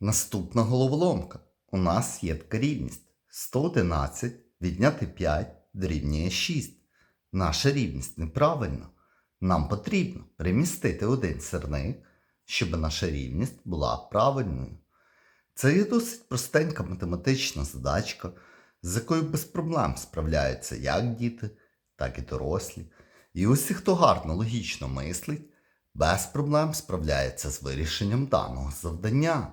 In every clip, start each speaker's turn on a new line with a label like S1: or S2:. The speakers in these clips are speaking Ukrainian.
S1: Наступна головоломка. У нас є така рівність. 111 відняти 5 дорівнює 6. Наша рівність неправильна. Нам потрібно перемістити один сирник, щоб наша рівність була правильною. Це є досить простенька математична задачка, з якою без проблем справляються як діти, так і дорослі. І усі, хто гарно логічно мислить, без проблем справляється з вирішенням даного завдання.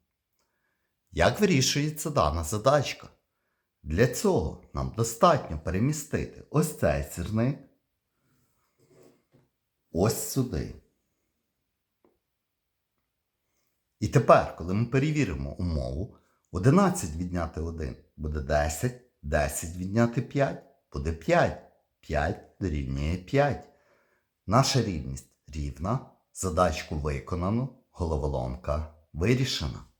S1: Як вирішується дана задачка? Для цього нам достатньо перемістити ось цей сірник ось сюди. І тепер, коли ми перевіримо умову, 11 відняти 1 буде 10, 10 відняти 5 буде 5, 5 дорівнює 5. Наша рівність рівна, задачку виконано, головоломка вирішена.